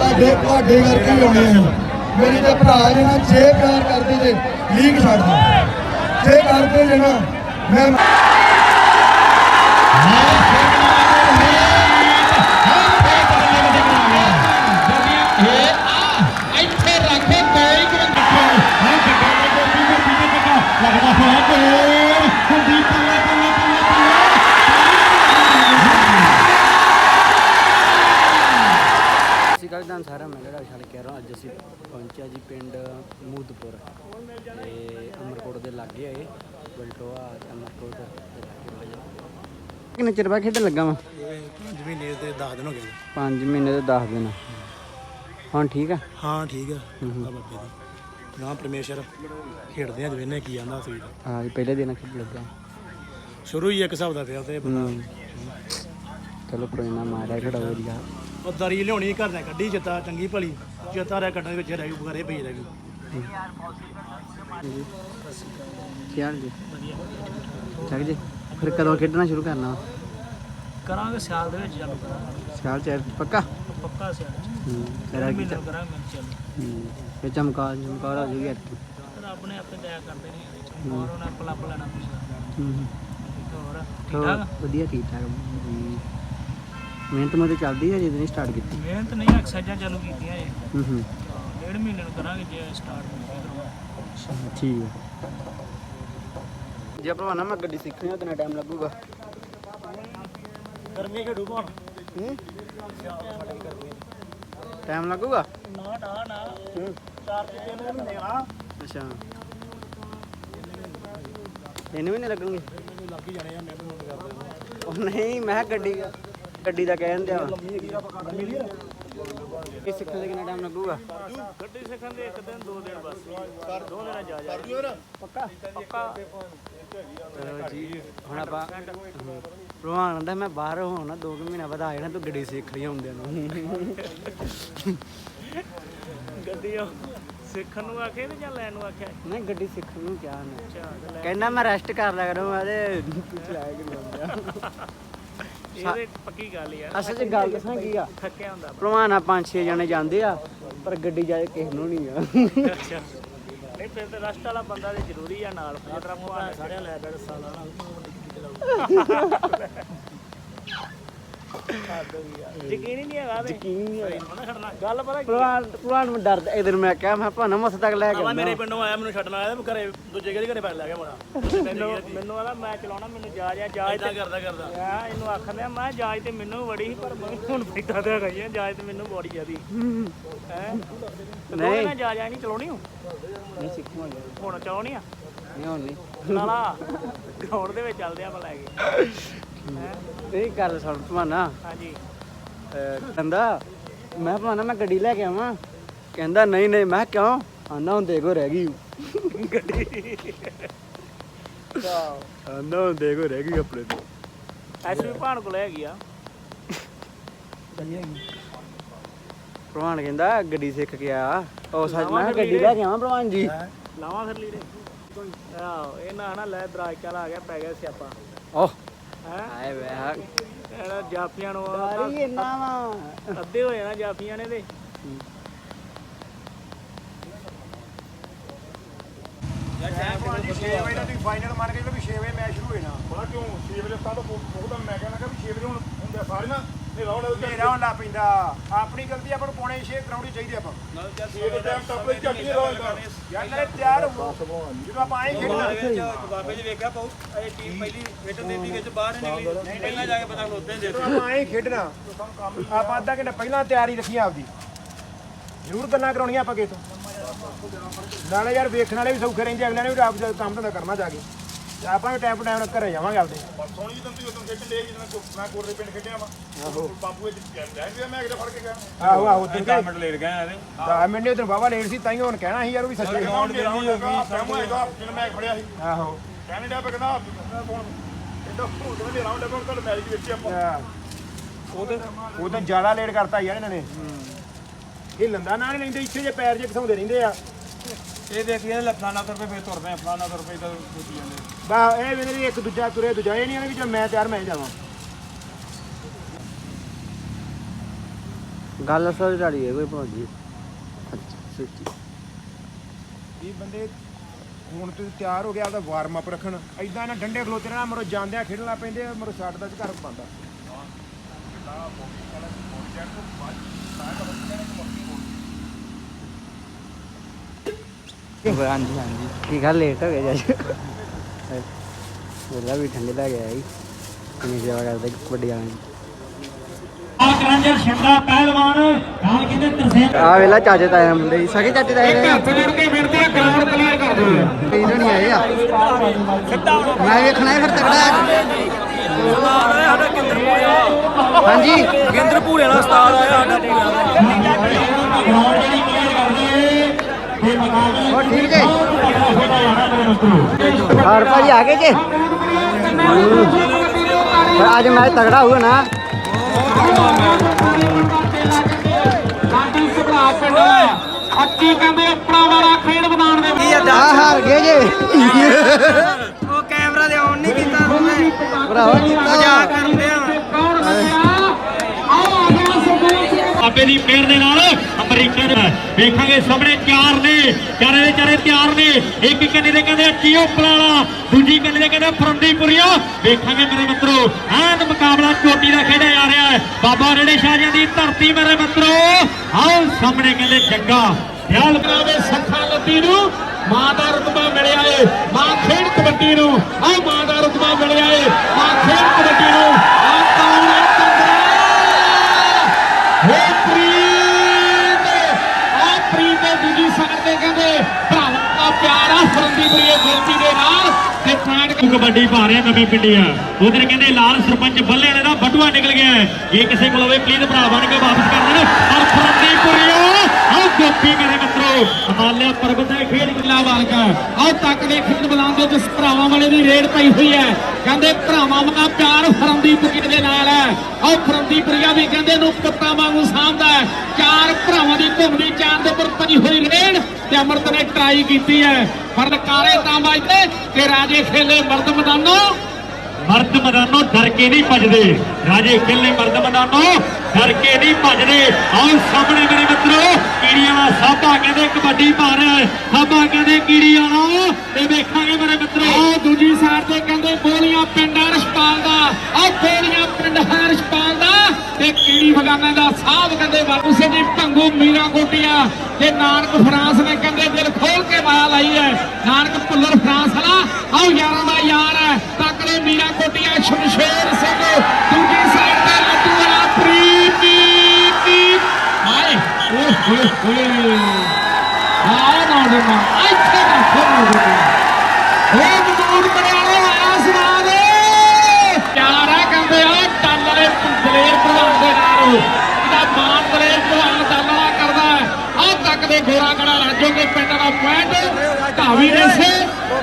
ਤੁਹਾਡੇ ਤੁਹਾਡੇ ਕਰਕੇ ਹੀ ਆਉਣੇ ਆ। ਮੇਰੀ ਤੇ ਭਰਾ ਜੇ ਨਾ ਜੇ ਪਿਆਰ ਕਰਦੇ ਜੇ ਲੀਕ ਛੱਡ ਦੋ ਜੇ ਕਰਦੇ ਜੇ ਨਾ, ਮੈਂ ਕਿੰਨੇ ਚਿਰ ਬਾਅਦ ਖੇਡਣ ਲੱਗਾ ਵਾ? ਪੰਜ ਮਹੀਨੇ ਤੇ 10 ਦਿਨ ਹੋ ਗਏ 5 ਮਹੀਨੇ ਤੇ 10 ਦਿਨ। ਹੁਣ ਠੀਕ ਆ? ਹਾਂ ਠੀਕ ਆ। ਆ ਬਾਬੇ ਦੀ। ਨਾ ਪਰਮੇਸ਼ਰ ਖੇਡਦੇ ਆ ਜਵੇਨੇ ਕੀ ਆਂਦਾ ਸੀ ਹਾਂ ਜੀ ਪਹਿਲੇ ਦਿਨ ਖੇਡ ਲੱਗਾ। ਸ਼ੁਰੂ ਹੀ ਇੱਕ ਹਿਸਾਬ ਦਾ ਪਿਆ ਤੇ। ਚਲੋ ਕੋਈ ਨਾ ਮਾਰਿਆ ਖੜਾ ਵਧੀਆ ਉਹ ਦਰੀ ਲਿਆਉਣੀ ਘਰ ਨੇ ਕੱਢੀ ਜਿੱਤਾ ਚੰਗੀ ਭਲੀ। ਜਿੱਤਾ ਰਿਆ ਕੱਢਣ ਵਿੱਚ ਰਹਿ ਗਈ ਪਈ ਰਹਿ ਗਈ। ਕੀ ਹਾਲ ਜੀ? ਠੀਕ ਜੀ। ਫਿਰ ਕਦੋਂ ਖੇਡਣਾ ਸ਼ੁਰੂ ਕਰਨਾ? ਕਰਾਂਗੇ ਸਿਆਲ ਦੇ ਵਿੱਚ ਚਾਲੂ ਕਰਾਂਗੇ। ਸਿਆਲ ਚ ਪੱਕਾ? ਪੱਕਾ ਸਿਆਲ ਚ। ਹੂੰ ਕੀ ਕਰਾਂਗੇ ਚਾਲੂ। ਹੂੰ ਚਮਕਾ ਚਮਕਾ ਹੋ ਜੂਗੀ ਇੱਥੇ ਰੱਬ ਨੇ ਆਪੇ ਦਇਆ ਕਰਦੇ ਨੇ ਹੋਰ ਉਹਨਾਂ ਪਲਾ ਪਲਾ ਨਾ ਪੁੱਛਦਾ ਹੂੰ ਹੋਰ? ਵਧੀਆ ਠੀਕ ਠਾਕ। ਮਿਹਨਤ ਮਤੇ ਚੱਲਦੀ ਹੈ ਜਦੋਂ ਸਟਾਰਟ ਕੀਤੀ। ਮਿਹਨਤ ਨਹੀਂ ਐਕਸਰਸਾਈਜ਼ਾਂ ਚਾਲੂ ਕੀਤੀਆਂ ਇਹ ਹੂੰ ਹੂੰ। ਡੇਢ ਮਹੀਨੇ ਨੂੰ ਕਰਾਂਗੇ ਜੇ ਸਟਾਰਟ ਹੋ ਠੀਕ ਹੈ ਜੇ ਆਪਾਂ ਨਾ ਮੈਂ ਗੱਡੀ ਸਿੱਖਣੀ ਤਾਂ ਟਾਈਮ ਲੱਗੂਗਾ। ਗਰਮੀ ਖੇਡੂ ਕੋਣ? ਹੂੰ? ਟਾਈਮ ਲੱਗੂਗਾ? ਨਾ ਨਾ ਨਾ। ਹੂੰ। ਚਾਰ ਤੇ ਤਿੰਨ ਮਹੀਨੇ ਆ। ਅੱਛਾ। ਤਿੰਨ ਮਹੀਨੇ ਲੱਗਣਗੇ? ਲੱਗ ਹੀ ਜਾਣੇ ਆ ਮੈਂ ਵੀ ਕਰਦੇ ਉਹ ਨਹੀਂ ਮੈਂ ਕਿਹਾ ਗੱਡੀ ਗੱਡੀ ਦਾ ਕਹਿਣ ਦਿਆ ਇਹ ਸਿੱਖਣ ਦੇ ਕਿੰਨਾ ਟਾਈਮ ਲੱਗੂਗਾ? ਗੱਡੀ ਸਿੱਖਣ ਦੇ ਇੱਕ ਦਿਨ ਦੋ ਦਿਨ ਬਸ। ਕਰ ਦੋ ਦਿਨਾਂ ਜਾ ਜਾ ਪੱਕਾ? ਪੱਕਾ? ਚਲੋ ਜੀ ਹੁਣ ਆਪਾਂ ਪ੍ਰਵਾਨ ਹੁੰਦਾ ਮੈਂ ਬਾਹਰ ਹੋਣਾ ਦੋ ਕੁ ਮਹੀਨਾ ਬਾਅਦ ਆ ਜਾਣਾ ਤੂੰ ਗੱਡੀ ਸਿੱਖ ਰਹੀ ਹੁੰਦਿਆਂ ਨੂੰ। ਗੱਡੀ ਸਿੱਖਣ ਨੂੰ ਆਖੇ ਤੇ ਜਾਂ ਲੈਣ ਨੂੰ ਆਖਿਆ? ਨਹੀਂ ਗੱਡੀ ਸਿੱਖਣ ਨੂੰ ਕਿਹਾ ਨੇ ਕਹਿੰਦਾ ਮੈਂ ਰੈਸਟ ਕਰ ਲਿਆ ਕਰੂੰਗਾ ਤੇ ਤੂੰ ਚਲਾਇਆ ਕਿ ਨਹੀਂ ਇਹਦੇ ਪੱਕੀ ਗੱਲ ਯਾਰ। ਅਸਲ 'ਚ ਗੱਲ ਦੱਸਾਂ ਕੀ ਆ? ਥੱਕਿਆ ਹੁੰਦਾ ਭਲਵਾਨ ਆ ਪੰਜ ਛੇ ਜਣੇ ਜਾਂਦੇ ਆ ਪਰ ਗੱਡੀ ਜਾਏ ਕਿਸੇ ਨੂੰ ਨਹੀਂ ਆ। ਅੱਛਾ। ਨਹੀਂ ਫਿਰ ਤੇ ਰਸਟ ਵਾਲਾ ਬੰਦਾ ਤੇ ਜ਼ਰੂਰੀ ਆ ਨਾਲ। ਜਿਹੜਾ ਭਗਵਾਨ ਸਾਰਿਆਂ ਲੈ ਬੈਠ ਸਾਲਾ ਯਕੀਨ ਹੀ ਨਹੀਂ ਹੈਗਾ ਤੇ ਯਕੀਨ ਨਹੀਂ ਹੈਗਾ। ਗੱਲ ਪਤਾ ਭਲਵਾਨ ਭਲਵਾਨ ਨੂੰ ਡਰਦਾ ਇਧਰ ਮੈਂ ਕਿਹਾ ਮੈਂ ਭਾਣਾ ਮਸ ਤੱਕ ਲੈ ਕੇ ਆਵਾ ਆਉਣਾ। ਮੇਰੇ ਪਿੰਡੋਂ ਆਇਆ ਮੈਨੂੰ ਛੱਡਣ ਆਇਆ ਤੇ ਘਰੇ ਦੂਜੇ ਕਿਹਦੇ ਘਰੇ ਪੈਰ ਲੈ ਗਿਆ ਮੁੰਡਾ? ਮੈਨੂੰ ਮੈਨੂੰ ਆਦਾ ਮੈਂ ਚਲਾਉਣਾ ਮੈਨੂੰ ਜਾਜ ਆ ਜਾਜ ਤੇ ਕਰਦਾ ਕਰਦਾ। ਆ ਇਹਨੂੰ ਆਖਦੇ ਮੈਂ ਜਾਜ ਤੇ ਮੈਨੂੰ ਬੜੀ ਸੀ ਪਰ ਮੈਂ ਹੁਣ ਬੈਠਾ ਤੇ ਗਈ ਆ ਜਾਜ ਤੇ ਮੈਨੂੰ ਬੜੀ ਜਿਆਦੀ ਹੈ? ਨਹੀਂ। ਨਾ ਜਾਜ ਆ ਨਹੀਂ ਚਲਾਉਣੀ ਨਹੀਂ ਸਿੱਖੂਗਾ। ਹੁਣ ਚਲਾਉਣੀ ਆ? ਨਹੀਂ ਹੁਣ ਨਹੀਂ। ਨਾਲਾ ਗਰਾਊਂਡ ਦੇ ਵਿੱਚ ਚੱਲਦੇ ਆ ਲੈ ਕੇ? ਇਹ ਗੱਲ ਸੁਣ ਭਲਵਾਨਾ ਹਾਂਜੀ। ਕਹਿੰਦਾ ਮੈਂ ਭਾਣਾ ਮੈਂ ਗੱਡੀ ਲੈ ਕੇ ਆਵਾਂ। ਕਹਿੰਦਾ ਨਹੀਂ ਨਹੀਂ। ਮੈਂ ਕਿਹਾ ਕਿਉਂ? ਆਂਦਾ ਹੁਣ ਦੇਖੋ ਰਹਿ ਗਈ। ਗੱਡੀ ਆਂਦਾ ਹੁਣ ਦੇਖੋ ਰਹਿ ਗਈ ਆਪਣੇ ਤੋਂ। ਐਸਵੀ ਭਾਣ ਕੋਲ ਹੈਗੀ ਆ। ਭਲਵਾਨ ਕਹਿੰਦਾ ਗੱਡੀ ਸਿੱਖ ਕੇ ਆ। ਉਹ ਸੱਚ ਮੈਂ ਗੱਡੀ ਲੈ ਕੇ ਆਵਾਂ ਭਲਵਾਨ ਜੀ। ਲਾਵਾਂ ਫਿਰ ਲੀੜੇ। ਆਹੋ ਇਹ ਨਾ ਨਾ ਲੈ ਦਰਾਜ ਚੱਲ ਆ ਗਿਆ ਪੈ ਗਿਆ ਸਿਆਪਾ। ਓਹ। ਹੈ ਆਏ ਵੇ ਇਹਦਾ ਜਾਫੀਆਂ ਨੂੰ ਗਾਰੀ ਇੰਨਾ ਵਾ। ਅੱਧੇ ਹੋ ਜਾਣਾ ਜਾਫੀਆਂ ਨੇ ਤੇ। ਫਾਈਨਲ ਮੰਨ ਕੇ ਵੀ 6 ਵਜੇ ਮੈਚ ਸ਼ੁਰੂ ਹੋਣਾ ਬੜਾ ਕਿਉਂ? 6 ਵਜੇ ਸਟਾਰਟ ਬਹੁਤ ਮੈਂ ਕਹਿੰਦਾ ਕਿ 6 ਵਜੇ ਹੁਣ ਹੁੰਦੇ ਸਾਰੇ ਨਾ। ਹਨੇਰਾ ਹੋਣ ਲੱਗ ਪੈਂਦਾ। ਆਪਣੀ ਗਲਤੀ ਆਪਾਂ ਨੂੰ ਪੌਣੇ 6 ਕਰਾਉਣੀ ਚਾਹੀਦੀ ਆਪਾਂ। ਰੌਣਦਾ ਯਾਰ ਨਾਲੇ ਤਿਆਰ ਹੋ। ਜਦੋਂ ਆਪਾਂ ਆਏ ਖੇਡਣਾ। ਬਾਬੇ ਜੀ ਵੇਖਿਆ ਪਾਉ ਇਹ ਟੀਮ ਪਹਿਲੀ ਖੇਡਣ ਦੇ ਦੀ ਵਿੱਚ ਬਾਹਰ ਨਹੀਂ ਨਿਕਲੀ। ਪਹਿਲਾਂ ਜਾ ਕੇ ਪਤਾ ਖਲੋਤੇ ਹੁੰਦੇ ਜਦੋਂ ਆਪਾਂ ਆਏ ਖੇਡਣਾ ਆਪਾਂ ਅੱਧਾ ਘੰਟਾ ਪਹਿਲਾਂ ਤਿਆਰੀ ਰੱਖੀ ਆਪਦੀ। ਜ਼ਰੂਰ ਗੱਲਾਂ ਕਰਾਉਣੀਆਂ ਆਪਾਂ ਕਿਸੇ ਤੋਂ। ਨਾਲੇ ਯਾਰ ਵੇਖਣ ਵਾਲੇ ਵੀ ਸੌਖੇ ਰਹਿੰਦੇ ਅਗਲੇ ਨੇ ਵੀ ਆਪ ਦਾ ਕੰਮ ਧੰਦਾ ਕਰਨਾ ਜਾ ਕੇ। ਆਪਾਂ ਵੀ ਟਾਈਮ ਟਾਈਮ ਘਰੇ ਜਾਵਾਂਗੇ ਆਪਦੇ। ਸੋਣੀ ਜਦੋਂ ਤੁਸੀਂ ਉਦੋਂ ਖੇਡਣ ਦੇ ਜਦੋਂ ਮੈਂ ਕੋਟਰੇ ਪਿੰਡ ਖੇਡਿਆ ਵਾ। ਆਹੋ। ਬਾਪੂ ਇਹ ਲੈ ਗਿਆ ਮੈਂ ਅਗਲੇ ਫੜ ਕੇ ਗਿਆ। ਆਹੋ ਆਹੋ ਉਦੋਂ ਕਹੇ ਮਿੰਟ ਲੇਟ ਗਏ ਆਦੇ 10 ਮਿੰਟ ਉਦੋਂ ਬਾਬਾ ਲੇਟ ਸੀ ਤਾਂ ਹੀ ਹੁਣ ਕਹਿਣਾ ਸੀ ਯਾਰ ਉਹ ਵੀ ਸੱਚੇ ਗਰਾਊਂਡ ਦੇ ਰਾਉਂਡ ਲੱਗਾ ਸਾਹਮਣੇ ਆਏਗਾ ਜਦੋਂ ਮੈਂ ਫੜਿਆ ਸੀ। ਆਹੋ। ਕਹਿੰਦੇ ਡਿਆ ਪਿਆ ਕਹਿੰਦਾ ਫੋਨ ਇਹਦਾ ਫੋਨ ਦੇ ਰਾਉਂਡ ਲੱਗਾ ਕੱਲ ਮੈਚ ਦੇ ਵਿੱਚ ਆਪਾਂ। ਆਹ। ਉਹ ਤਾਂ ਉਹ ਤਾਂ ਜ਼ਿਆਦਾ ਲੇਟ ਕਰਤਾ ਯਾਰ ਇਹਨਾਂ ਨੇ। ਇਹ ਲੰਦਾ ਨਾ ਨਹੀਂ ਲੈਂਦੇ ਇੱਥੇ ਜੇ ਪੈਰ ਜੇ ਘਸਾਉਂਦੇ ਰਹਿੰਦੇ ਆ। ਇਹ ਦੇਖੀਏ ਲੈ ਫਲਾਣਾ ਤੁਰ ਪਏ ਫੇਰ ਤੁਰ ਪਏ ਫਲਾਣਾ ਤੁਰ ਪਏ ਤਾਂ ਸੋਚੀ ਜਾਂਦੇ। ਬਾ ਇਹ ਵੀ ਇੱਕ ਦੂਜਾ ਤੁਰੇ ਦੂਜਾ ਇਹ ਨਹੀਂ ਆਨੇ ਵੀ ਜੇ ਮੈਂ ਤਿਆਰ ਮੈਂ ਜਾਵਾਂ। ਗੱਲ ਅਸਲ ਝਾੜੀ ਹੈ ਕੋਈ ਭਾਜੀ ਸੱਚੀ। ਇਹ ਬੰਦੇ ਹੁਣ ਤੇ ਤਿਆਰ ਹੋ ਗਿਆ ਆਪਦਾ ਵਾਰਮ ਅਪ ਰੱਖਣ। ਐਦਾਂ ਨਾ ਡੰਡੇ ਖਲੋਤੇ ਰਹਿਣਾ ਮਰੋ ਜਾਂਦਿਆਂ ਖੇਡਣ ਪੈਂਦੇ ਆ, ਮਰੋ ਛੱਡ ਦਾ ਘਰ ਬੰਦਾ ਹਾਂਜੀ ਹਾਂਜੀ। ਕੀ ਗੱਲ ਲੇਟ ਹੋ ਗਿਆ ਜੀ ਮੇਰਾ ਵੀ ਠੰਡੇ ਲੱਗ ਗਿਆ ਜੀ। ਕਿੰਨੀ ਸੇਵਾ ਕਰਦੇ ਵੱਡੀ ਵਾਲਿਆਂ ਦੀ। ਆ ਵੇਲਾ ਚਾਚੇ ਤਾਏ ਮੁੰਡੇ ਜੀ ਸਕੇ ਚਾਚੇ ਤਾਏ ਦੇ। ਹੱਥ ਜੋੜ ਕੇ ਮਿੰਟ ਦਾ ਗਰਾਊਂਡ ਕਲੀਅਰ ਕਰ ਦਿਓ ਇਹਨਾਂ ਨਹੀਂ ਆਏ ਆ। ਮੈਂ ਵੇਖਣਾ ਹੈ ਫਿਰ ਤਗੜਾ ਹਾਂਜੀ। ਪੂਰੇ ਵਾਲਾ ਉਸਤਾਦ ਆਇਆ ਸਾਡਾ। ਪੂਰਾ ਗਰਾਊਂਡ ਜਿਹੜੀ ਕਲੀਅਰ ਕਰ ਦੇ ਤੇ ਮੁਕਾਬਲੇ ਹੋਰ ਠੀਕ ਜੇ ਹੋਣਾ ਜਾਣਾ ਮੇਰੇ ਮਿੱਤਰੋ और भाजी आगे जे पर आज मैच तगड़ा हुआ ना ਸਾਡੀ ਸੁਭਾ ਪਿੰਡ ਅੱਕੀ ਕਹਿੰਦੇ ਆਪਣਾ ਵਾਲਾ ਖੇਡ ਮੈਦਾਨ ਦੇ ਵਿੱਚ हाँ हार गए जे ਉਹ ਕੈਮਰਾ ਦੇ ਆਨ ਨਹੀਂ ਕੀਤਾ ਉਹਨੇ भरावा जीता ਸਰਦਾਰ ਦੀ ਮਿਹਰ ਦੇ ਨਾਲ ਅਮਰੀਕਾ ਦੇ ਵੇਖਾਂਗੇ ਸਾਹਮਣੇ ਚਾਰ ਨੇ, ਚਾਰੇ ਦੇ ਚਾਰੇ ਤਿਆਰ ਨੇ। ਇੱਕ ਕੰਨੇ ਦੇ ਕਹਿੰਦੇ ਚੀਓ ਪਲਾਲਾ, ਦੂਜੀ ਕੰਨੇ ਦੇ ਕਹਿੰਦੇ ਫਰੰਦੀਪੁਰੀਆ। ਵੇਖਾਂਗੇ ਮੇਰੇ ਮਿੱਤਰੋ, ਐਨ ਮੁਕਾਬਲਾ ਚੋਟੀ ਦਾ ਖੇਡਿਆ ਜਾ ਰਿਹਾ ਹੈ। ਬਾਬਾ ਰੇੜੇ ਸ਼ਾਹਜਾਂ ਦੀ ਧਰਤੀ ਮੇਰੇ ਮਿੱਤਰੋ। ਆਓ ਸਾਹਮਣੇ ਕਹਿੰਦੇ ਜੱਗਾ। ਖਿਆਲ ਦੇ ਸੱਖਾ ਲੱਤੀ ਨੂੰ ਮਾਂ ਦਾ ਰਤਬਾ ਮਿਲਿਆ ਏ। ਮਾਂ ਖੇਡ ਕਬੱਡੀ ਨੂੰ ਆਹ ਮਾਂ ਦਾ ਰਤਬਾ ਮਿਲਿਆ ਏ। ਮਾਂ ਖੇਡ ਕਬੱਡੀ ਪਾ ਰਿਹਾ ਨਵੇਂ ਪਿੰਡੀਆਂ। ਉਧਰ ਕਹਿੰਦੇ ਲਾਲ ਸਰਪੰਚ ਬੱਲੇ ਨੇ ਦਾ ਬਟੂਆ ਨਿਕਲ ਗਿਆ ਹੈ। ਜੇ ਕਿਸੇ ਕੋਲ ਹੋਵੇ ਪਲੀਜ਼ ਭਰਾ ਬਣ ਕੇ ਵਾਪਸ ਕਰ ਦੇਣ। ਔਰ ਫਰੰਦੀਪੁਰੀਓ ਆਹ ਗੋਪੀ ਮੇਰੇ ਮਿੱਤਰੋ। ਹਿਮਾਲਿਆ ਪਰਬਤ ਦੇ ਖੇਡ ਕਿਲਾ ਵਾਲਕਾ ਆਹ ਤੱਕ ਦੇ ਖੇਡ ਮੈਦਾਨ ਦੇ ਜਿਸ ਭਰਾਵਾਂ ਵਾਲੇ ਦੀ ਰੇਡ ਪਈ ਹੋਈ ਹੈ। ਕਹਿੰਦੇ ਭਰਾਵਾਂ ਦਾ ਪਿਆਰ ਫਰੰਦੀਪੁਰੀ ਦੇ ਨਾਲ ਹੈ। ਆਹ ਫਰੰਦੀਪੁਰੀਆ ਵੀ ਕਹਿੰਦੇ ਨੂੰ ਪੁੱਤਾਂ ਵਾਂਗੂ ਸਾਂਭਦਾ ਹੈ। ਚਾਰ ਭਰਾਵਾਂ ਦੀ ਘੁੰਮਦੀ ਚਾਂਦ ਦੇ ਉੱਪਰ ਪਈ ਹੋਈ ਰੇਡ ਤੇ ਅਮਰਤ ਨੇ ਟਰਾਈ ਕੀਤੀ ਹੈ। ਪਰ ਕਾਰੇ ਤਾਂ ਵੱਜਦੇ ਕਿ ਰਾਜੇ ਖੇਲੇ ਮਰਦ ਮੈਦਾਨੋਂ। ਮਰਦ ਮੈਦਾਨੋਂ ਡਰ ਕੇ ਨਹੀਂ ਭੱਜਦੇ। ਰਾਜੇ ਖੇਲੇ ਮਰਦ ਮੈਦਾਨੋਂ ਡਰ ਕੇ ਨਹੀਂ ਭੱਜਦੇ। ਆਓ ਸਾਹਮਣੇ ਮੇਰੇ ਮਿੱਤਰੋ, ਕੀੜੀਆਂ ਦਾ ਸਾਬਾ ਕਹਿੰਦੇ ਕਬੱਡੀ ਪਾ ਰਿਹਾ ਹੈ। ਸਾਬਾ ਕਹਿੰਦੇ ਕੀੜੀਆਂ ਦਾ ਤੇ ਵੇਖਾਂਗੇ ਮੇਰੇ ਮਿੱਤਰੋ। ਆਹ ਦੂਜੀ ਸਾਈਡ ਤੇ ਕਹਿੰਦੇ ਬੋਲੀਆਂ ਪਿੰਡ ਹਰਸ਼ਪਾਲ ਦਾ। ਆਹ ਬੋਲੀਆਂ ਪਿੰਡ ਹਰਸ਼ਪਾਲ ਦਾ ਤੇ ਕੀੜੀ ਫਗਾਨੇ ਦਾ ਸਾਹਬ ਕਹਿੰਦੇ ਬਾਬੂ ਸਿੰਘ ਜੀ, ਭੰਗੂ ਮੀਰਾ ਕੋਟੀਆਂ ਤੇ ਨਾਨਕ ਫਰਾਂਸ ਨੇ ਕਹਿੰਦੇ ਦਿਲ ਖੋਲ ਕੇ ਮਾਇਆ ਲਾਈ ਹੈ। ਨਾਨਕ ਭੁੱਲਰ ਫਰਾਂਸ ਵਾਲਾ, ਆਓ ਯਾਰਾਂ ਦਾ ਯਾਰ ਹੈ। ਤਕੜੇ ਮੀਰਾ ਸ਼ਮਸ਼ੇਰ ਸਿੰਘ, ਦੂਜੀ ਸਾਈਡ ਤੇ ਲੱਡੂ ਵਾਲਾ ਪ੍ਰੀਤੀ ਹਾਏ, ਓਏ ਹੋਏ ਹੋਏ ਆਹ ਨਾ ਦੇ ਨਾ ਇੱਥੇ ਨਾ ਖੋਲ ਦੇ ਉਹ ਮਜ਼ਦੂਰ ਕਰਿਆਲੇ ਆਇਆ ਸਵਾਦ ਪਿਆਰ ਆ ਕਹਿੰਦੇ ਆ ਟੱਲਰੇ ਦਲੇਰ ਪ੍ਰਧਾਨ ਦੇ ਨਾਲ। ਇਹਦਾ ਮਾਨ ਦਲੇਰ ਪ੍ਰਧਾਨ ਟੱਲਰਾ ਕਰਦਾ ਆ ਤੱਕ ਦੇ ਗੋਰਾ ਗੜਾ ਰਾਜੋ ਕੇ ਪਿੰਡ ਦਾ ਪੁਆਇੰਟ, ਢਾਵੀ ਦੇਸੇ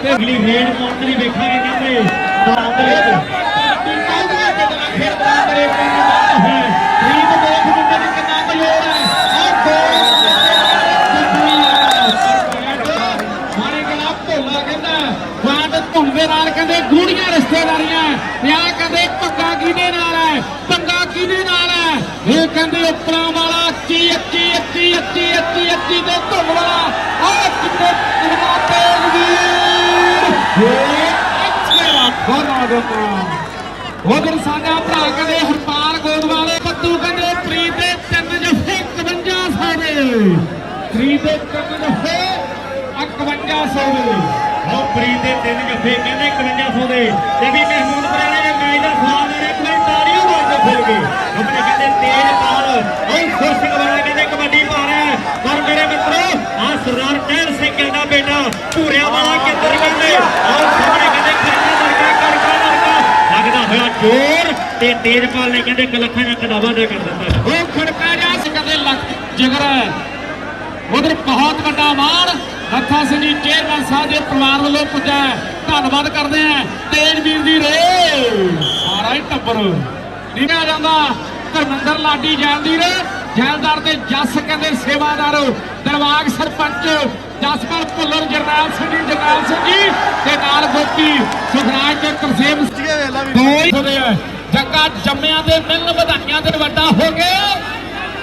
ਤੇ ਅਗਲੀ ਰੇਡ ਪਾਉਣ ਵੇਖਾਂਗੇ ਕਹਿੰਦੇ। ਬਾਦ ਦੇ ਵਿੱਚ ਕਹਿੰਦਾ ਬਾਦ ਧੁੰਨ ਨਾਲ ਕਹਿੰਦੇ ਗੂੜੀਆਂ ਰਿਸ਼ਤੇਦਾਰੀਆਂ ਤੇ ਆ ਕਹਿੰਦੇ ਪੱਗਾ ਕਿਹਦੇ ਨਾਲ ਹੈ ਪੱਗਾ ਕਿਹਦੇ ਨਾਲ ਹੈ ਇਹ ਕਹਿੰਦੇ ਉਪਰਾਂ ਰੱਖੋ ਉਧਰ ਸਾਡਾ ਭਰਾ ਕਹਿੰਦੇ ਹਰਪਾਲ ਗੋਦਵਾਲੇ ਪੱਤੂ ਕਹਿੰਦੇ ਪ੍ਰੀਤ ਦੇ ਤਿੰਨ ਜੱਫੇ 51 ਸਾਡੇ ਪ੍ਰੀਤ ਦੇ ਤਿੰਨ ਜੱਫੇ 5100 ਦੇ। ਉਹ ਪ੍ਰੀਤ ਦੇ ਤਿੰਨ ਜੱਫੇ ਕਹਿੰਦੇ 5100 ਦੇ। ਤੇ ਵੀ ਮਹਿਮੂਦ ਪਰਾਣੇ ਦੇ ਮੈਚ ਦਾ ਸਵਾਲ ਆ ਕੋਈ ਤਾੜੀਆਂ ਮਾਰ ਕੇ ਫਿਰ ਕੇ ਆਪਣੇ ਕਹਿੰਦੇ ਤੇਜ ਪਾਲ ਉਹ ਖੁਰਸ਼ਿਕ ਵਾਲਾ ਕਹਿੰਦੇ ਕਬੱਡੀ ਪਾ ਰਿਹਾ ਹੈ ਪਰ ਮੇਰੇ ਮਿੱਤਰੋ ਆ ਸਰਦਾਰ ਟਹਿਲ ਸਿੰਘ ਦਾ ਬੇਟਾ ਭੂਰਿਆਂ ਵਾਲਾ ਕਿੱਧਰ ਕਹਿੰਦੇ ਆਹ ਸਾਹਮਣੇ ਕਹਿੰਦੇ ਖਰਚਾ ਲੜਕਾ ਕੜਕਾ ਲੜਕਾ ਜ਼ੋਰ ਤੇ ਤੇਜਪਾਲ ਨੇ ਕਹਿੰਦੇ ਕਲੱਖਾਂ ਦਾ ਕਦਾਵਾ ਦਾ ਕਰ ਦਿੱਤਾ। ਉਹ ਖੜਕਾ ਜਾ ਕਹਿੰਦੇ ਲੱਖ ਜਿਗਰ ਹੈ। ਉਧਰ ਬਹੁਤ ਵੱਡਾ ਮਾਣ। ਲੱਖਾ ਸਿੰਘ ਜੀ ਚੇਅਰਮੈਨ ਸਾਹਿਬ ਦੇ ਪਰਿਵਾਰ ਵੱਲੋਂ ਪੁੱਜਾ। ਧੰਨਵਾਦ ਕਰਦੇ ਆ ਤੇਜਵੀਰ ਦੀ। ਰੇ ਸਾਰਾ ਹੀ ਟੱਬਰ। ਨਹੀਂ ਆ ਜਾਂਦਾ। ਧਰਮਿੰਦਰ ਲਾਡੀ ਜੈਲਦੀਰ। ਜੈਲਦਾਰ ਤੇ ਜੱਸ ਕਹਿੰਦੇ ਸੇਵਾਦਾਰ। ਦਰਬਾਗ ਸਰਪੰਚ ਜਸਪਾਲ ਭੁੱਲਰ ਜਰਨੈਲ ਸਿੰਘ ਜੀ ਜਰਨੈਲ ਸਿੰਘ ਜੀ ਤੇ ਨਾਲ ਗੋਪੀ। ਸੁਖਰਾਜ ਤੇ ਤਰਸੇਮ ਦੋ ਹੀ ਹੋਦੇ ਜੱਗਾ ਜੰਮਿਆਂ ਦੇ ਮਿਲਣ ਵਧਾਈਆਂ ਦੇ ਵੱਡਾ ਹੋ ਗਿਆ।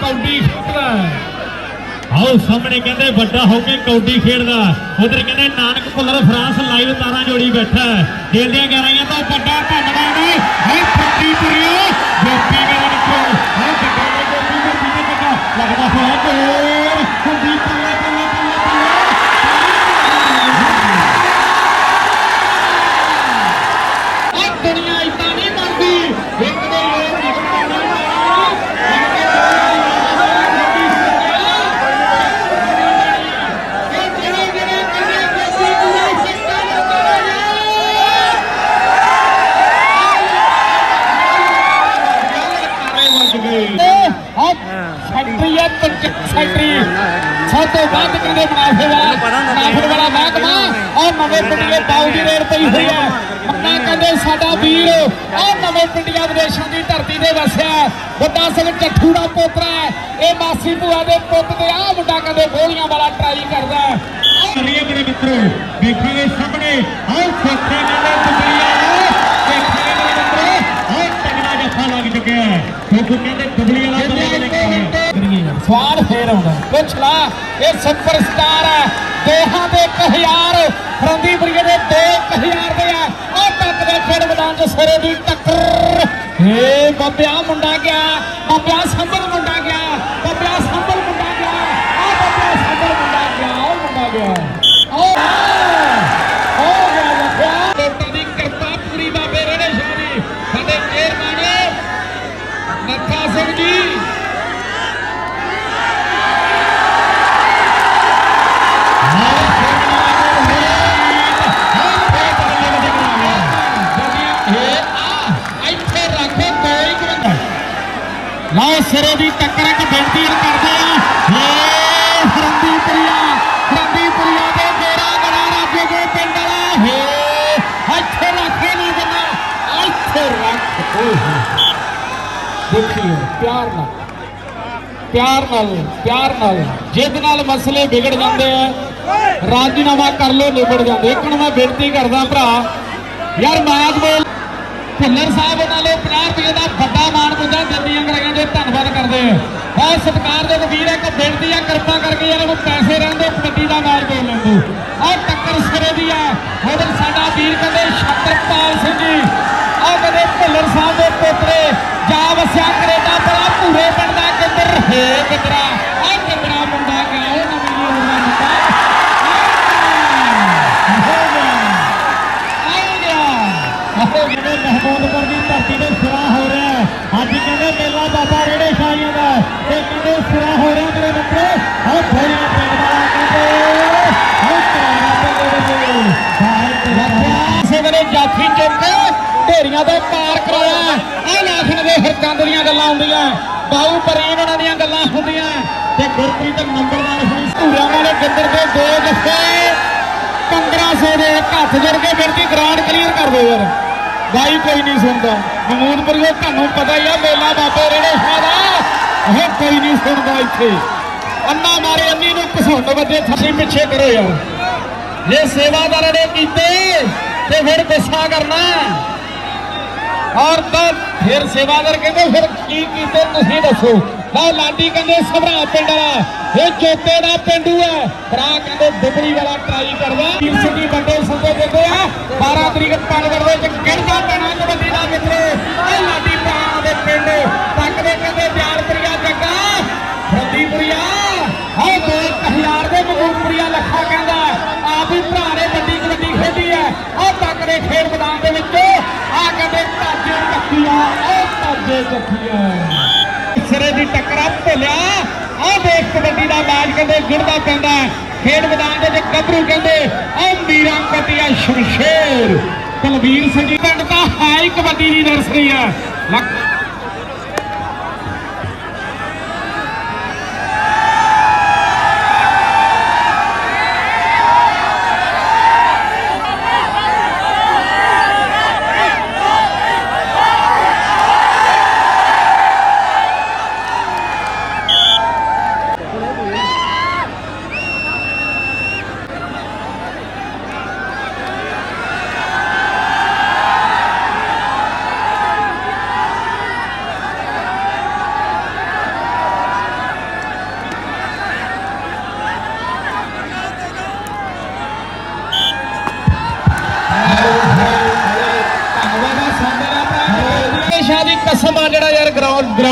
ਕੌਡੀ ਖੇਡਦਾ ਆਓ ਸਾਹਮਣੇ ਕਹਿੰਦੇ ਵੱਡਾ ਹੋ ਕੇ ਕੌਡੀ ਖੇਡਦਾ ਉਧਰ ਕਹਿੰਦੇ ਨਾਨਕ ਭੁੱਲਰ ਫਰਾਂਸ ਲਾਈਵ ਤਾਰਾਂ ਜੋੜੀ ਬੈਠਾ ਹੈ। ਖੇਡਦਿਆਂ ਗਹਿਰਾਈਆਂ ਤੋਂ ਵੱਡਾ ਧੰਨਵਾਦ ਹੈ। ਹੈ ਫੱਟੀ ਪੁਰੀਓ ਸੈਕਟਰੀ। ਹੈ ਸਭ ਤੋਂ ਵੱਧ ਕਹਿੰਦੇ ਮੁਨਾਫੇ ਵਾਲਾ ਮੁਨਾਫੇ ਵਾਲਾ ਮਹਿਕਮਾ ਔਰ ਨਵੇਂ ਪਿੰਡੀਏ ਬਾਉ ਦੀ ਰੇਡ ਪਈ ਹੋਈ ਹੈ। ਮੰਨਾ ਕਹਿੰਦੇ ਸਾਡਾ ਵੀਰ ਔਰ ਨਵੇਂ ਪਿੰਡੀਆਂ ਵਿਦੇਸ਼ਾਂ ਦੀ ਧਰਤੀ ਤੇ ਵਸਿਆ ਵੱਡਾ ਸਿੰਘ ਚੱਠੂ ਦਾ ਪੋਤਰਾ ਹੈ। ਇਹ ਮਾਸੀ ਭੂਆ ਦੇ ਪੁੱਤ ਤੇ ਆ ਮੁੰਡਾ ਕਹਿੰਦੇ ਗੋਲੀਆਂ ਵਾਲਾ ਟਰਾਈ ਕਰਦਾ ਹੈ। ਕਰੀਏ ਮੇਰੇ ਮਿੱਤਰੋ ਦੇਖਾਂਗੇ ਸਾਹਮਣੇ ਆਹ ਸੋਖੇ ਕਹਿੰਦੇ ਦੁਬਲੀਆਂ ਨੂੰ ਦੇਖਾਂਗੇ ਮੇਰੇ ਮਿੱਤਰੋ ਆਹ ਤਗੜਾ ਜੱਫਾ ਲੱਗ ਚੁੱਕਿਆ ਹੈ। ਕਿਉਂਕਿ ਕਹਿੰਦੇ ਦੁਬਲੀ ਵਾਲਾ ਬੰਦੇ ਨੇ ਸਵਾਲ ਫੇਰ ਆਉਂਦਾ ਪੁੱਛ ਲਾ, ਇਹ ਸੁਪਰਸਟਾਰ ਹੈ। ਦੋਹਾਂ ਦੇ 1000 ਫਰੰਦੀ ਬਰੀਏ ਦੇ 2000 ਦੇ ਆ। ਉਹ ਟੱਕ ਦੇ ਖੇਡ ਮੈਦਾਨ 'ਚ ਸਿਰੇ ਦੀ ਟੱਕਰ। ਏ ਬੱਬਿਆ, ਮੁੰਡਾ ਗਿਆ। ਬੱਬਿਆ ਸੰਭਲ ਪਿਆਰ ਨਾਲ। ਪਿਆਰ ਨਾਲ ਪਿਆਰ ਨਾਲ। ਜਿੱਦ ਨਾਲ ਮਸਲੇ ਵਿਗੜ ਜਾਂਦੇ ਆ, ਰਾਜੀਨਾਮਾ ਕਰ ਲੋ ਨਿਬੜ ਜਾਂਦੇ। ਇੱਕ ਨੂੰ ਮੈਂ ਬੇਨਤੀ ਕਰਦਾ ਭਰਾ, ਯਾਰ ਮੈਚ ਦੇ ਭੁੱਲਰ ਸਾਹਿਬ ਉਹਨਾਂ ਨੂੰ 50 ਰੁਪਏ ਦਾ ਵੱਡਾ ਮਾਣ ਪੁੱਜਾ ਦਿੱਤੀਆਂ ਕਰਾਈਆਂ ਦੇ ਧੰਨਵਾਦ ਕਰਦੇ ਆ। ਬਹੁਤ ਸਤਿਕਾਰ ਦੇ ਵੀਰ ਇੱਕ ਬੇਨਤੀ ਆ, ਕਿਰਪਾ ਕਰਕੇ ਯਾਰ ਨੂੰ ਪੈਸੇ ਰਹਿਣ ਰਹਿੰਦੇ ਕਬੱਡੀ ਦਾ ਮੈਚ ਬੋਲ ਲੈਂਦੇ ਆਹ ਟੱਕਰ ਸਿਰੇ ਦੀ ਆ। ਉਧਰ ਸਾਡਾ ਵੀਰ ਕਹਿੰਦੇ ਛਤਰਪਾਲ ਸਿੰਘ ਜੀ, ਆਹ ਕਹਿੰਦੇ ਬਾਹੂ ਪਰੀਨ ਦੀਆਂ ਗੱਲਾਂ ਹੁੰਦੀਆਂ ਤੇ ਗੁਰਪ੍ਰੀਤ ਨੰਬਰਦਾਰ ਹੋਈ ਧੂਰਿਆਂ ਵਾਲੇ ਗਿੱਦੜ ਦੇ ਦੋ ਜੱਫੇ 1500 ਦੇ ਹੱਥ ਜੋੜ ਕੇ ਬੇਨਤੀ ਗ੍ਰਾਂਡ ਕਲੀਅਰ ਕਰ ਦਿਓ ਯਾਰ। ਬਾਈ ਕੋਈ ਨਹੀਂ ਸੁਣਦਾ। ਮਮੂਦਪੁਰ ਉਹ ਤੁਹਾਨੂੰ ਪਤਾ ਹੀ ਆ, ਮੇਲਾ ਬਾਬੇ ਰੇੜੇ ਸ਼ਾਹ ਉਹ ਕੋਈ ਨਹੀਂ ਸੁਣਦਾ ਇੱਥੇ। ਅੰਨਾ ਮਾਰੇ ਅੰਨੀ ਨੂੰ ਘਸੁੰਡ ਵੱਜੇ ਥੱਲੇ ਪਿੱਛੇ ਕਰੋ ਯਾਰ। ਜੇ ਸੇਵਾਦਾਰਾਂ ਨੇ ਕੀਤੇ, ਤੇ ਫਿਰ ਗੁੱਸਾ ਕਰਨਾ। ਔਰ ਤਾਂ ਫਿਰ ਸੇਵਾਦਾਰ ਕਹਿੰਦੇ, ਫਿਰ ਕੀ ਕੀਤੇ ਤੁਸੀਂ ਦੱਸੋ? ਨਾ ਲਾਡੀ ਕਹਿੰਦੇ, ਸਭਰਾ ਪਿੰਡ ਵਾਲਾ, ਇਹ ਜੋਤੇ ਦਾ ਪਿੰਡੂ ਹੈ। ਭਰਾ ਕਹਿੰਦੇ ਦੁਬਰੀ ਵਾਲਾ ਟਰਾਈ ਕਰਦਾ। ਵੀਰ ਸਿੰਘ ਵੱਡੇ ਸੰਦੇ ਦਿੰਦੇ ਆ। 12 ਤਰੀਕ ਪਾਣਗੜ ਦੇ ਵਿੱਚ ਗਿਣਦਾ ਪੈਣਾ ਕਬੱਡੀ ਦਾ ਮਿੱਤਰੋ ਇਹ ਲਾਡੀ ਭਰਾ ਦੇ ਪਿੰਡ ਚੱਕੀਆਂ ਸਿਰੇ ਦੀ ਟੱਕਰਾ ਭੁੱਲਿਆ। ਆਹ ਦੇਖ ਕਬੱਡੀ ਦਾ ਮੈਚ ਕਹਿੰਦੇ ਗਿਣਦਾ ਪੈਂਦਾ ਖੇਡ ਮੈਦਾਨ ਦੇ ਵਿੱਚ ਗੱਭਰੂ ਕਹਿੰਦੇ, ਆਹ ਮੀਰਾਂ ਕਟਿਆ ਸ਼ਮਸ਼ੇਰ। ਕੁਲਵੀਰ ਸਿੰਘ ਜੀ, ਪਿੰਡ ਦਾ ਹੈ ਹੀ ਕਬੱਡੀ ਦੀ ਨਰਸਰੀ ਹੈ।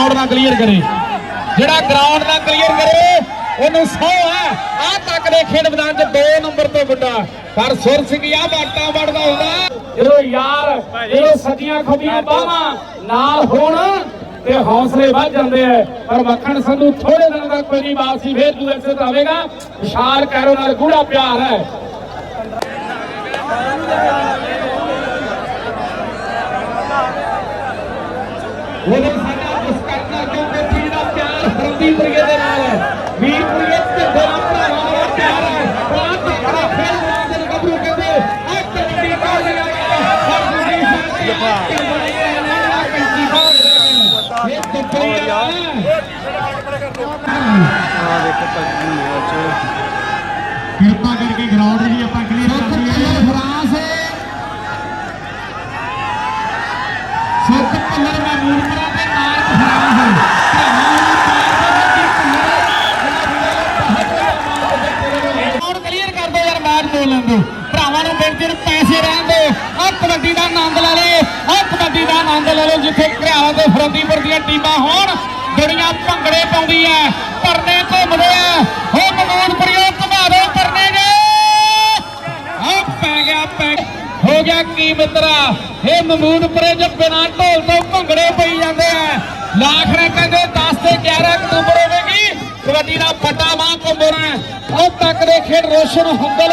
ਗਰਾਊਂਡ ਗਰਾਊਂਡ ਕਲੀਅਰ ਕਰੇ। ਜਿਹੜਾ ਗਰਾਊਂਡ ਨਾਲ ਕਲੀਅਰ ਕਰੇ, ਉਹਨੂੰ 100 ਹੈ। ਆ ਤੱਕ ਦੇ ਖੇਡ ਮੈਦਾਨ 'ਚ 2 ਨੰਬਰ ਤੋਂ ਵੱਡਾ। ਪਰ ਸੁਰ ਸਿੰਘ ਆ ਬਾਟਾ ਵੜਦਾ ਹੁੰਦਾ। ਜਦੋਂ ਯਾਰ, ਜਦੋਂ ਸੱਜੀਆਂ ਖੱਬੀਆਂ ਬਾਹਾਂ, ਨਾਲ ਹੋਣ ਤੇ ਹੌਸਲੇ ਵੱਧ ਜਾਂਦੇ ਆ। ਪਰ ਮੱਖਣ ਸੰਧੂ ਥੋੜੇ ਦਿਨ ਤੱਕ ਕੋਈ ਨਹੀਂ ਵਾਪਸੀ ਫੇਰ ਯੂਐਸਏ ਤੋਂ ਆਵੇਗਾ ਵਿਸ਼ਾਲ ਕੈਰੋ ਨਾਲ ਗੂੜਾ ਪਿਆਰ ਹੈ। ਉਹਨੇ ਪਿਆਰ ਹਰਦੀ ਪ੍ਰਿਏ ਦੇ ਨਾਲ ਹੈ ਵੀਰ ਪ੍ਰਿਏ ਤੇ ਤੇਰਾ ਭਰਾਵਾਂ ਦਾ ਪਿਆਰ ਹੈ ਬੜਾ ਤਕੜਾ ਖੇਡ ਰਿਹਾ ਦੇ ਗੱਭਰੂ ਕਹਿੰਦੇ ਆ ਕਬੱਡੀ ਕਾਲ ਲਿਆ ਹਰ ਦੂਜੀ ਸਾਥੀ ਇਹ ਦੁਪਰੀ ਆ ਕਿਰਪਾ ਕਰਕੇ ਗਰਾਊਂਡ ਵੀ ਆਪਾਂ ਕਲੀਅਰ ਕਰ ਦਈਏ ਫਰਾਂਸ ਸੁੱਖ ਪੁੱਲਰ ਮਹਿਮੂਦਪੁਰਾ ਦੇ ਨਾਲ ਭੰਗੜੇ ਪਾਉਂਦੀ ਐ ਘੁੰਮਦੇ ਆ। ਹੋ ਮਨੂਨਪੁਰੀਓ ਘੁਮਾ ਦਿਓ ਪਰਨੇ ਜੇ ਆ ਪੈ ਗਿਆ, ਪੈ ਹੋ ਗਿਆ ਕੀ ਮਿੱਤਰਾ? ਇਹ ਮਮੂਦਪੁਰੇ ਚ ਬਿਨਾਂ ਢੋਲ ਤੋਂ ਭੰਗੜੇ ਪਈ ਜਾਂਦੇ ਆ। ਲੱਖ ਨੇ ਕਹਿੰਦੇ 10 ਤੇ 11 ਅਕਤੂਬਰ ਹੋਵੇਗੀ। ਕਬੱਡੀ ਦਾ ਫੱਟਾ ਮਾਂ ਕੰਬੋਰਾ ਉਹ ਤੱਕ ਦੇ ਖੇਡ ਰੋਸ਼ਨ ਹੁੰਦਲ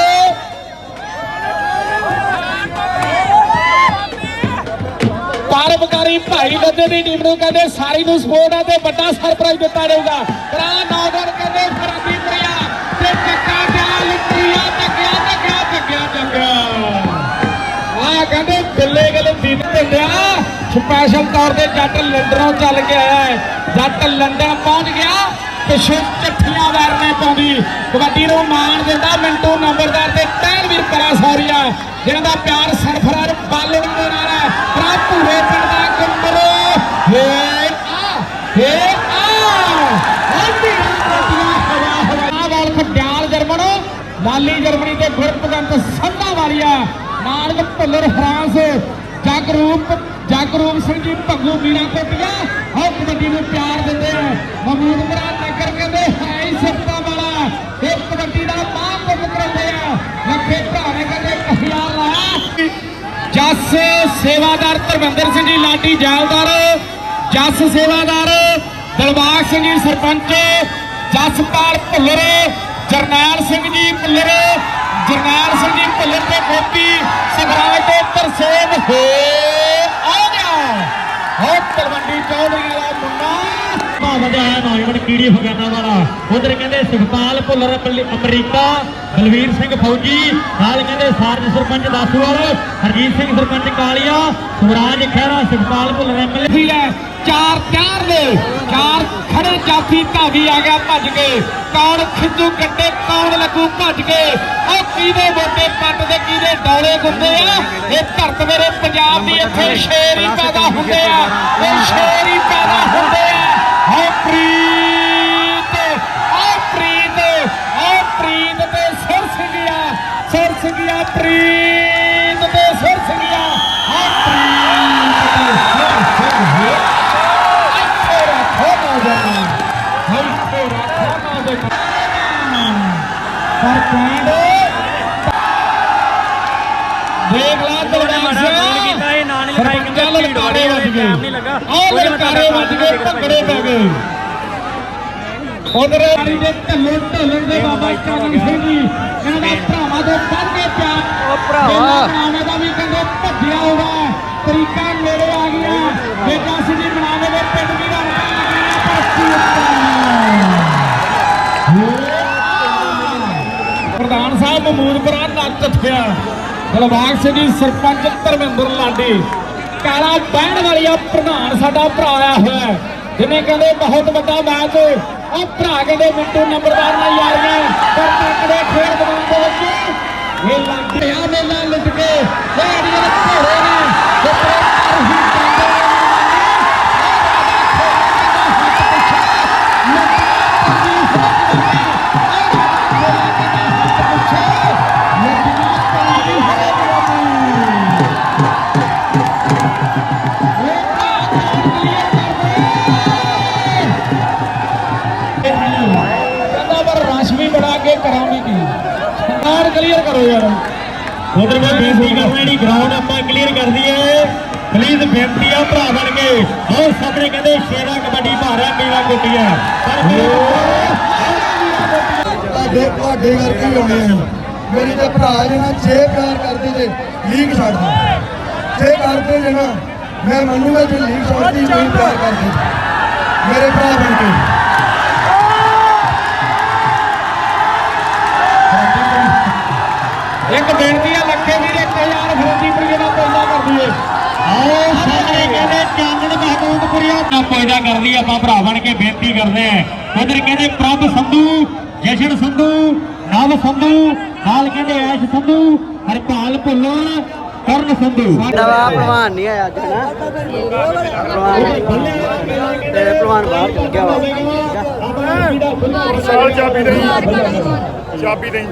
ਪਰਮਕਾਰੀ ਭਾਈ ਲੱਦੇ ਦੀ ਟੀਮ ਨੂੰ ਕਹਿੰਦੇ ਸਾਰੀ ਨੂੰ ਸਪੋਰਟ ਹੈ ਤੇ ਵੱਡਾ ਸਰਪ੍ਰਾਈਜ਼ ਦਿੱਤਾ ਜਾਊਗਾ। ਭਰਾ ਨੌਗੜ ਕਹਿੰਦੇ ਫਰੰਦੀ ਪ੍ਰਿਆ ਤੇ ਚੱਕਾ ਗਿਆ ਲੁੱਟੀਆ ਚੱਕਿਆ ਚੱਕਿਆ ਚੱਕਿਆ ਚੱਕਿਆ ਆ ਕਹਿੰਦੇ ਬਿੱਲੇ ਗਲੇ ਦੀਨ ਢਿੰਡਿਆ ਸਪੈਸ਼ਲ ਤੌਰ ਤੇ ਜੱਟ ਲੰਡਨੋਂ ਚੱਲ ਕੇ ਆਇਆ ਹੈ। ਜੱਟ ਲੰਡਨ ਪਹੁੰਚ ਗਿਆ ਪਿੱਛੋਂ ਚੱਠੀਆਂ ਵਰਨੇ ਪਾਉਂਦੀ। ਕਬੱਡੀ ਨੂੰ ਮਾਣ ਦਿੰਦਾ, ਮਿੰਟੂ ਨੰਬਰਦਾਰ ਤੇ ਟਹਿਲਵੀਰ ਕਰਾ ਸੌਰੀਆ ਜਿਹਨਾਂ ਦਾ ਪਿਆਰ ਭੁੱਲਰ ਫਰਾਂਸ ਜਗਰੂਪ ਜਗਰੂਪ ਸਿੰਘ ਜੀ ਭੰਗੂ ਮੀਨਾ ਕੋਟੀਆ ਆਹ ਕਬੱਡੀ ਨੂੰ ਪਿਆਰ ਦਿੰਦੇ ਆ। ਮਹਮੂਦ ਮਰਾ ਨਗਰ ਕਹਿੰਦੇ ਹੈ ਹੀ ਸਿਫਤਾਂ ਵਾਲਾ, ਇਹ ਕਬੱਡੀ ਦਾ ਮਾਂ ਕੁੱਟ ਕਰਾਉਂਦੇ ਆ। ਲੱਖੇ ਭਰਾਣੇ ਕਹਿੰਦੇ 1000 ਲਾਇਆ। ਜੱਸ ਸੇਵਾਦਾਰ ਧਰਮਿੰਦਰ ਸਿੰਘ ਜੀ, ਲਾਡੀ ਜੈਲਦਾਰ, ਜੱਸ ਸੇਵਾਦਾਰ ਦਲਬਾਗ ਸਿੰਘ ਜੀ, ਸਰਪੰਚ, ਜਸਪਾਲ ਭੁੱਲਰ, ਜਰਨੈਲ ਸਿੰਘ ਜੀ ਭੁੱਲਰ ਜਰਨੈਲ ਸਿੰਘ ਜੀ ਭੁੱਲਰ ਤੇ ਗੋਪੀ ਸਗਰਾਜ ਤੇ ਤਰਸੇਮ ਹੋ ਆ ਗਿਆ ਹੋ ਤਲਵੰਡੀ ਚੌਧਰੀ ਭਾਵ ਦਾ ਨੌਜਵਾਨ ਕੀੜੀ ਫਗਾਨਾ ਵਾਲਾ। ਉਧਰ ਕਹਿੰਦੇ ਸੁਖਪਾਲ ਭੁੱਲਰ ਅਮਰੀਕਾ, ਬਲਵੀਰ ਸਿੰਘ ਫੌਜੀ, ਨਾਲ ਕਹਿੰਦੇ ਸਾਰਜ ਸਰਪੰਚ ਦਾਸੂਵਾਲ, ਹਰਜੀਤ ਸਿੰਘ ਸਰਪੰਚ ਕਾਲੀਆ ਸੁਰਾਜ ਖਹਿਰਾ, ਸੁਖਪਾਲ ਭੁੱਲਰ ਐਮਐਲਏ ਹੈ ਚਾਰ ਚਾਰ ਨੇ ਚਾਰ ਖੜੇ ਜਾਫੀ ਧਾਵੀ ਆ ਗਿਆ ਭੱਜ ਕੇ। ਕੌਣ ਖਿੱਚੂ ਕੱਟੇ ਕੌਣ ਲੱਗੂ ਭੱਜ ਕੇ। ਉਹ ਕਿਹਦੇ ਮੋਟੇ ਪੱਟ ਦੇ, ਕਿਹਦੇ ਡੌਲੇ ਗੁੰਦੇ ਆ? ਇਹ ਧਰਤ ਮੇਰੇ ਪੰਜਾਬ ਦੀ ਇੱਥੇ ਸ਼ੇਰ ਹੀ ਪੈਦਾ ਹੁੰਦੇ ਆ। ਇਹ ਸ਼ੇਰ ਹੀ ਸਿੰਘਿਆ ਪ੍ਰੀਤ ਤੇ ਸੁਰ ਸਿੰਘਿਆ ਆ ਪ੍ਰੀਤ ਤੇ ਸੁਰ ਸਿੰਘਿਆ ਤੇਰਾ ਖੋਨਾ ਜਾਨਾ ਹਈ ਪਰ ਪੁਆਇੰਟ ਦੇਖ ਲਾ ਦਲਵਾਰ ਸਿੰਘ ਸਰਪੰਚਾਂ ਲਲਕਾਰੇ ਵੱਜ ਗਏ ਨਹੀਂ ਉਹ ਲਲਕਾਰੇ ਵੱਜ ਗਏ ਭੰਗੜੇ ਪੈ ਗਏ ਉਧਰ ਵਾਲੀ ਦੇ ਢੱਲੋ ਢੱਲਣ ਦੇ ਬਾਬਾ ਕਾਗਨ ਸਿੰਘ ਜੀ ਇਹਨਾਂ ਦਾ ਭਰਾਵਾਂ ਦੇ ਭਰਾਵਾ। ਬਣਾਵੇ ਦਾ ਵੀ ਕਹਿੰਦੇ ਭੱਜਿਆ ਹੋਇਆ ਤਰੀਕਾ ਨੇੜੇ ਆ ਗਿਆ ਬੇਟਾ ਸਿੰਘ ਜੀ ਦੇ ਪਿੰਡ ਵੀ ਦਾ ਪ੍ਰਧਾਨ ਸਾਹਿਬ, ਮਮੂਦਪੁਰਾ ਨੱਚ ਥਿਆ ਦਲਬਾਗ ਸਿੰਘ ਜੀ ਸਰਪੰਚ ਧਰਮਿੰਦਰ ਲਾਡੀ। ਕਾਲਾ ਬਹਿਣ ਵਾਲੀਆ ਪ੍ਰਧਾਨ ਸਾਡਾ ਭਰਾ ਆਇਆ ਹੋਇਆ ਹੈ। ਜਿਹਨੇ ਕਹਿੰਦੇ ਬਹੁਤ ਵੱਡਾ ਮੈਚ ਉਹ ਭਰਾ ਕਹਿੰਦੇ ਮਿੰਟੂ ਨੰਬਰਦਾਰ ਨਾਲ ਯਾਰੀਆਂ। ਪਰ ਤੱਕੜੇ ਖੇਡ ਮੈਦਾਨ ਵਿੱਚ ਇਹ ਲੱਗਿਆ ਉਧਰ ਮੈਂ ਬੇਨਤੀ ਕਰਨਾ ਜਿਹੜੀ ਗਰਾਊਂਡ ਆਪਾਂ ਕਲੀਅਰ ਕਰ ਦਈਏ ਪਲੀਜ਼ ਬੇਨਤੀ ਆ ਭਰਾ ਬਣ ਕੇ। ਉਹ ਸਾਹਮਣੇ ਕਹਿੰਦੇ ਸ਼ੇਰਾ ਕਬੱਡੀ ਭਾਰਿਆ ਮੇਰਾ ਕੋਟੀਆ ਪਰ ਤੁਹਾਡੇ ਤੁਹਾਡੇ ਕਰਕੇ ਹੀ ਆਉਣੇ ਆ। ਮੇਰੀ ਤੇ ਭਰਾ ਜਣਾ ਜੇ ਪਿਆਰ ਕਰਦੇ ਤੇ ਲੀਗ ਛੱਡ ਦੋ। ਜੇ ਕਰਦੇ ਜਣਾ ਮੈਂ ਮੰਨੂਗਾ ਜੇ ਲੀਗ ਛੱਡਦੀ ਨਹੀਂ ਪਿਆਰ ਕਰਦੇ ਮੇਰੇ ਭਰਾ ਬਣ ਕੇ। ਇੱਕ ਬੇਨਤੀ ਆ ਲੱਖੇ ਵੀਰ 1000 ਫਰੰਦੀਪੁਰੀਏ ਦਾ ਪੈਦਾ ਕਰ ਦਈਏ। ਆਓ ਸਾਹਮਣੇ ਕਹਿੰਦੇ ਚਾਨਣ ਮਹਮੂਦਪੁਰੀਆ ਦਾ ਪੈਦਾ ਕਰ ਲਈ ਆਪਾਂ ਭਰਾ ਬਣ ਕੇ ਬੇਨਤੀ ਕਰਦੇ ਆ। ਉਧਰ ਕਹਿੰਦੇ ਪ੍ਰਭ ਸੰਧੂ ਜਸ਼ਨ ਸੰਧੂ ਨਵ ਸੰਧੂ ਨਾਲ ਕਹਿੰਦੇ ਐਸ਼ ਸੰਧੂ ਹਰਪਾਲ ਭੁੱਲਰ ਕਰਨ ਸੰਧੂ। ਨਵਾਂ ਭਲਵਾਨ ਨਹੀਂ ਆਇਆ ਅੱਜ ਹਨਾ? ਭਲਵਾਨ ਤੇ ਭਲਵਾਨ ਬਾਹਰ ਚਲ ਗਿਆ ਵਾ। ਚਾਬੀ ਦੇ ਚਾਬੀ ਦੇ